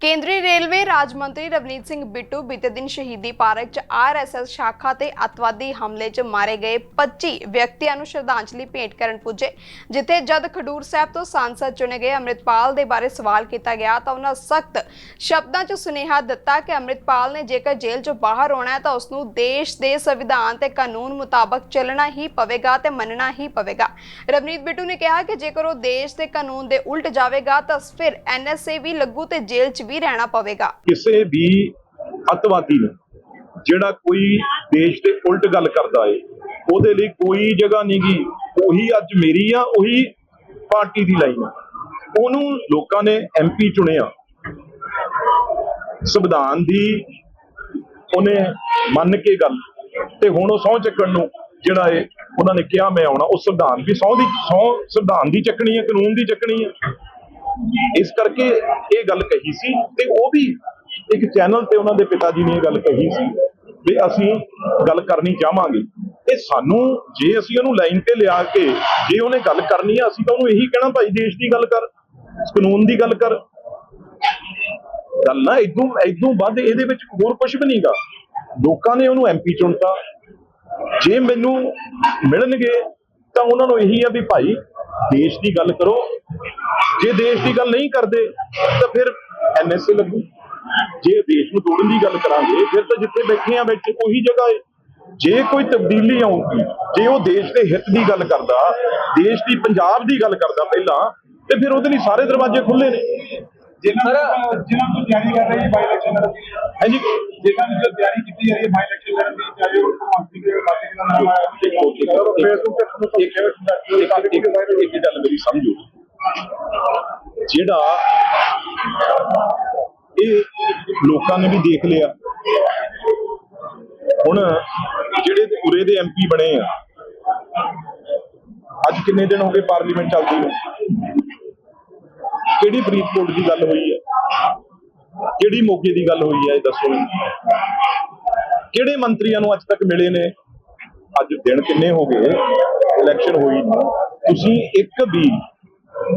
ਕੇਂਦਰੀ ਰੇਲਵੇ ਰਾਜ ਮੰਤਰੀ ਰਵਨੀਤ ਸਿੰਘ ਬਿੱਟੂ ਬੀਤੇ ਦਿਨ ਸ਼ਹੀਦੀ ਪਾਰਕ 'ਚ ਆਰਐਸਐਸ ਸ਼ਾਖਾ ਤੇ ਅੱਤਵਾਦੀ ਹਮਲੇ 'ਚ ਮਾਰੇ ਗਏ 25 ਵਿਅਕਤੀਆਂ ਨੂੰ ਸ਼ਰਧਾਂਜਲੀ ਭੇਂਟ ਕਰਨ ਪੁੱਜੇ, ਜਿੱਥੇ ਜਦ ਖਡੂਰ ਸਾਹਿਬ ਤੋਂ ਸਾਂਸਦ ਚੁਣੇ ਗਏ ਅੰਮ੍ਰਿਤਪਾਲ ਦੇ ਬਾਰੇ ਸਵਾਲ ਕੀਤਾ ਗਿਆ ਤਾਂ ਉਹਨਾਂ ਸਖਤ ਸ਼ਬਦਾਂ 'ਚ ਸੁਨੇਹਾ ਦਿੱਤਾ ਕਿ ਅੰਮ੍ਰਿਤਪਾਲ ਨੇ ਜੇਕਰ ਜੇਲ੍ਹ 'ਚੋਂ ਬਾਹਰ ਆਉਣਾ ਹੈ ਤਾਂ ਉਸ ਨੂੰ ਦੇਸ਼ ਦੇ ਸੰਵਿਧਾਨ ਤੇ ਕਾਨੂੰਨ ਮੁਤਾਬਕ ਚੱਲਣਾ ਹੀ ਪਵੇਗਾ ਤੇ ਮੰਨਣਾ ਹੀ ਪਵੇਗਾ। ਰਵਨੀਤ ਬਿੱਟੂ ਨੇ ਕਿਹਾ ਕਿ ਜੇਕਰ ਉਹ ਦੇਸ਼ ਦੇ ਕਾਨੂੰਨ ਦੇ ਉਲਟ ਜਾਵੇਗਾ ਤਾਂ ਫਿਰ ਐਨਐਸਏ ਵੀ ਲੱਗੂ ਤੇ ਜੇਲ੍ਹ 'ਚ ਵੀ ਰਹਿਣਾ ਪਵੇਗਾ। ਕਿਸੇ ਵੀ ਅਤਵਾਦੀ ਨੂੰ ਜਿਹੜਾ ਕੋਈ ਦੇਸ਼ ਦੇ ਉਲਟ ਗੱਲ ਕਰਦਾ ਏ, ਉਹਦੇ ਲਈ ਕੋਈ ਜਗ੍ਹਾ ਨਹੀਂਗੀ ਉਹੀ ਅੱਜ ਮੇਰੀ ਆ, ਉਹੀ ਪਾਰਟੀ ਦੀ ਲਾਈਨ ਆ। ਉਹਨੂੰ ਲੋਕਾਂ ਨੇ ਐਮਪੀ ਚੁਣਿਆ। ਸੰਵਿਧਾਨ ਦੀ ਉਹਨੇ ਮੰਨ ਕੇ ਗੱਲ ਤੇ ਹੁਣ ਉਹ ਸਹੁੰ ਚੱਕਣ ਨੂੰ ਜਿਹੜਾ ਏ, ਉਹਨਾਂ ਨੇ ਕਿਹਾ ਮੈਂ ਆਉਣਾ। ਉਹ ਸੰਵਿਧਾਨ ਵੀ ਸਹੁੰ ਦੀ, ਸਹੁੰ ਸੰਵਿਧਾਨ ਦੀ ਚੱਕਣੀ ਹੈ ਕਾਨੂੰਨ ਦੀ ਚੱਕਣੀ ਹੈ ਇਸ ਕਰਕੇ ਇਹ ਗੱਲ ਕਹੀ ਸੀ ਤੇ ਉਹ ਵੀ ਇੱਕ ਚੈਨਲ ਤੇ ਉਹਨਾਂ ਦੇ ਪਿਤਾ ਜੀ ਨੇ ਇਹ ਗੱਲ ਕਹੀ ਸੀ ਵੀ ਅਸੀਂ ਗੱਲ ਕਰਨੀ ਚਾਹਾਂਗੇ। ਤੇ ਸਾਨੂੰ ਜੇ ਅਸੀਂ ਉਹਨੂੰ ਲਾਈਨ ਤੇ ਲਿਆ ਕੇ ਜੇ ਉਹਨੇ ਗੱਲ ਕਰਨੀ ਆ, ਅਸੀਂ ਤਾਂ ਉਹਨੂੰ ਇਹੀ ਕਹਿਣਾ, ਭਾਈ, ਦੇਸ਼ ਦੀ ਗੱਲ ਕਰ, ਕਾਨੂੰਨ ਦੀ ਗੱਲ ਕਰ। ਗੱਲ ਨਾ ਇਦੋਂ ਇਦੋਂ ਵੱਧ ਇਹਦੇ ਵਿੱਚ ਹੋਰ ਕੁਝ ਵੀ ਨਹੀਂਗਾ। ਲੋਕਾਂ ਨੇ ਉਹਨੂੰ ਐਮਪੀ ਚੁਣਤਾ। ਜੇ ਮੈਨੂੰ ਮਿਲਣਗੇ ਤਾਂ ਉਹਨਾਂ ਨੂੰ ਇਹੀ ਆ ਵੀ ਭਾਈ, ਦੇਸ਼ ਦੀ ਗੱਲ ਕਰੋ। ਜੇ ਦੇਸ਼ ਦੀ ਗੱਲ ਨਹੀਂ ਕਰਦੇ ਤਾਂ ਫਿਰ ਐਨਐਸਏ ਲੱਗੂ। ਜੇ ਦੇਸ਼ ਨੂੰ ਤੋੜਨ ਦੀ ਗੱਲ ਕਰਾਂਗੇ ਫਿਰ ਤਾਂ ਜਿੱਥੇ ਬੈਠੇ ਆ ਵਿੱਚ ਉਹੀ ਜਗ੍ਹਾ ਹੈ। ਜੇ ਕੋਈ ਤਬਦੀਲੀ ਆਊਗੀ ਜੇ ਉਹ ਦੇਸ਼ ਦੇ ਹਿੱਤ ਦੀ ਗੱਲ ਕਰਦਾ ਦੇਸ਼ ਦੀ ਪੰਜਾਬ ਦੀ ਗੱਲ ਕਰਦਾ ਪਹਿਲਾਂ ਤੇ ਫਿਰ ਉਹਦੇ ਲਈ ਸਾਰੇ ਦਰਵਾਜ਼ੇ ਖੁੱਲੇ ਨੇ। ਜਿਨ੍ਹਾਂ ਨੂੰ ਜਿਨ੍ਹਾਂ ਨੂੰ ਤਿਆਰੀ ਕਰ ਰਹੀ ਹੈ ਬਾਈ ਇਲੈਕਸ਼ਨ ਕਰਨ ਦੀ ਹਾਂਜੀ। ਜਿਨ੍ਹਾਂ ਨੂੰ ਤਿਆਰੀ ਕੀਤੀ ਜਾ ਰਹੀ ਹੈ ਬਾਈ ਇਲੈਕਸ਼ਨ ਕਰਨ ਦੀ ਚਾਹੇ ਉਹ ਮੰਤਰੀ ਦੇ ਬਾਕੀ ਦਾ ਨਾਮ ਆਇਆ। ਫੇਸਬੁੱਕ ਤੇ ਤੁਹਾਨੂੰ ਇੱਕ ਇੱਕ ਇੱਕ ਇੱਕ ਗੱਲ ਮੇਰੀ ਸਮਝੋ। ਜਿਹੜਾ ਇਹ ਲੋਕਾਂ ਨੇ ਵੀ ਦੇਖ ਲਿਆ। ਹੁਣ ਜਿਹੜੇ ਉਰੇ ਦੇ ਐਮਪੀ ਬਣੇ ਆ, ਅੱਜ ਕਿੰਨੇ ਦਿਨ ਹੋ ਗਏ ਪਾਰਲੀਮੈਂਟ ਚੱਲਦੀ ਨੂੰ? ਕਿਹੜੀ ਫਰੀਦਕੋਟ ਦੀ ਗੱਲ ਹੋਈ ਹੈ ਕਿਹੜੀ ਮੋਗੇ ਦੀ ਗੱਲ ਹੋਈ ਹੈ ਇਹ ਦੱਸੋ ਕਿਹੜੇ ਮੰਤਰੀਆਂ ਨੂੰ ਅੱਜ ਤੱਕ ਮਿਲੇ ਨੇ? ਅੱਜ ਦਿਨ ਕਿੰਨੇ ਹੋ ਗਏ? ਇਲੈਕਸ਼ਨ ਹੋਈ ਨੂੰ। ਤੁਸੀਂ ਇੱਕ ਵੀ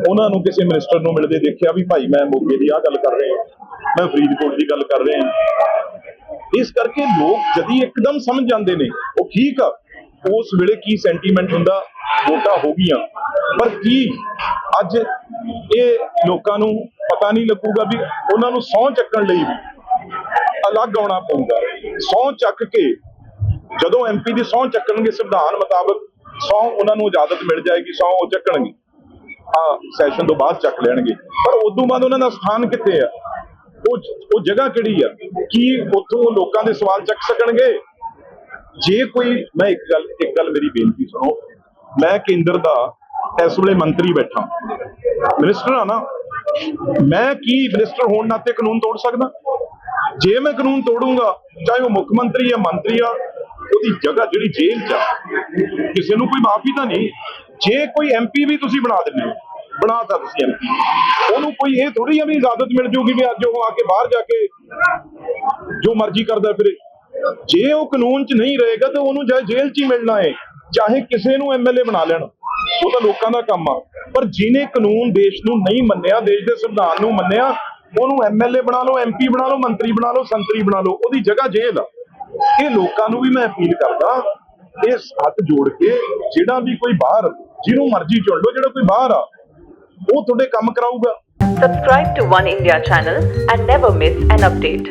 ਉਹਨਾਂ ਨੂੰ ਕਿਸੇ ਮਿਨਿਸਟਰ ਨੂੰ ਮਿਲਦੇ ਦੇਖਿਆ ਵੀ ਭਾਈ ਮੈਂ ਮੋਗੇ ਦੀ ਆਹ ਗੱਲ ਕਰ ਰਿਹਾ ਮੈਂ ਫਰੀਦਕੋਟ ਦੀ ਗੱਲ ਕਰ ਰਿਹਾ ਇਸ ਕਰਕੇ ਲੋਕ ਜਦੀ ਇੱਕਦਮ ਸਮਝ ਜਾਂਦੇ ਨੇ, ਉਹ ਠੀਕ ਆ, ਉਸ ਵੇਲੇ ਕੀ ਸੈਂਟੀਮੈਂਟ ਹੁੰਦਾ, ਵੋਟਾਂ ਹੋ ਗਈਆਂ। ਪਰ ਕੀ ਅੱਜ ਇਹ ਲੋਕਾਂ ਨੂੰ ਪਤਾ ਨਹੀਂ ਲੱਗੂਗਾ ਵੀ ਉਹਨਾਂ ਨੂੰ ਸਹੁੰ ਚੱਕਣ ਲਈ ਵੀ ਅਲੱਗ ਆਉਣਾ ਪਊਗਾ। ਸਹੁੰ ਚੱਕ ਕੇ ਜਦੋਂ ਐਮਪੀ ਦੀ ਸਹੁੰ ਚੱਕਣਗੇ, ਸੰਵਿਧਾਨ ਮੁਤਾਬਕ ਸਹੁੰ ਉਹਨਾਂ ਨੂੰ ਇਜਾਜ਼ਤ ਮਿਲ ਜਾਏਗੀ, ਸਹੁੰ ਉਹ ਚੱਕਣਗੇ। ਹਾਂ ਸੈਸ਼ਨ ਤੋਂ ਬਾਅਦ ਚੱਕ ਲੈਣਗੇ। ਪਰ ਉਦੋਂ ਬਾਅਦ ਉਹਨਾਂ ਦਾ ਸਥਾਨ ਕਿੱਥੇ ਆ? ਉਹ ਉਹ ਜਗ੍ਹਾ ਕਿਹੜੀ ਆ? ਕੀ ਉੱਥੋਂ ਲੋਕਾਂ ਦੇ ਸਵਾਲ ਚੱਕ ਸਕਣਗੇ? ਜੇ ਕੋਈ, ਮੈਂ ਇੱਕ ਗੱਲ ਇੱਕ ਗੱਲ ਮੇਰੀ ਬੇਨਤੀ ਸੁਣੋ। ਮੈਂ ਕੇਂਦਰ ਦਾ ਇਸ ਵੇਲੇ ਮੰਤਰੀ ਬੈਠਾ। ਮਿਨਿਸਟਰ ਆ ਨਾ। ਮੈਂ ਕੀ ਮਿਨਿਸਟਰ ਹੋਣ ਨਾਤੇ ਕਾਨੂੰਨ ਤੋੜ ਸਕਦਾ? ਜੇ ਮੈਂ ਕਾਨੂੰਨ ਤੋੜੂੰਗਾ, ਚਾਹੇ ਉਹ ਮੁੱਖ ਮੰਤਰੀ ਜਾਂ ਮੰਤਰੀ ਆ, ਉਹਦੀ ਜਗ੍ਹਾ ਜਿਹੜੀ ਜੇਲ੍ਹ 'ਚ ਆ, ਕਿਸੇ ਨੂੰ ਕੋਈ ਮਾਫੀ ਤਾਂ ਨਹੀਂ। ਜੇ ਕੋਈ ਐਮਪੀ ਵੀ ਤੁਸੀਂ ਬਣਾ ਦਿੰਦੇ ਹੋ, ਬਣਾਤਾ ਤੁਸੀਂ ਐਮਪੀ ਉਹਨੂੰ ਕੋਈ ਇਹ ਥੋੜੀ ਆ ਵੀ ਇਜਾਜ਼ਤ ਮਿਲ ਜੂਗੀ ਵੀ ਅੱਜ ਉਹ ਆ ਕੇ ਬਾਹਰ ਜਾ ਕੇ ਜੋ ਮਰਜ਼ੀ ਕਰਦਾ ਫਿਰੇ। ਜੇ ਉਹ ਕਾਨੂੰਨ 'ਚ ਨਹੀਂ ਰਹੇਗਾ ਤਾਂ ਉਹਨੂੰ ਜਾਂ ਜੇਲ੍ਹ 'ਚ ਹੀ ਮਿਲਣਾ ਹੈ ਚਾਹੇ ਕਿਸੇ ਨੂੰ ਐਮਐਲਏ ਬਣਾ ਲੈਣ। ਉਹ ਤਾਂ ਲੋਕਾਂ ਦਾ ਕੰਮ ਆ। ਪਰ ਜਿਹਨੇ ਕਾਨੂੰਨ ਦੇਸ਼ ਨੂੰ ਨਹੀਂ ਮੰਨਿਆ, ਦੇਸ਼ ਦੇ ਸੰਵਿਧਾਨ ਨੂੰ ਮੰਨਿਆ, ਉਹਨੂੰ ਐਮਐਲਏ ਬਣਾ ਲਓ ਐਮਪੀ ਬਣਾ ਲਓ, ਮੰਤਰੀ ਬਣਾ ਲਓ, ਸੰਤਰੀ ਬਣਾ ਲਓ, ਉਹਦੀ ਜਗ੍ਹਾ ਜੇਲ੍ਹ ਆ। ਇਹ ਲੋਕਾਂ ਨੂੰ ਵੀ ਮੈਂ ਅਪੀਲ ਕਰਦਾ, ਇਸ ਹੱਥ ਜੋੜ ਕੇ ਜਿਹੜਾ ਵੀ ਕੋਈ ਬਾਹਰ ਜਿਹਨੂੰ ਮਰਜ਼ੀ ਚੁਣ ਲਓ ਜਿਹੜਾ ਕੋਈ ਬਾਹਰ ਆ ਉਹ ਤੁਹਾਡੇ ਕੰਮ ਕਰਾਊਗਾ Subscribe to One India channel and never miss an update.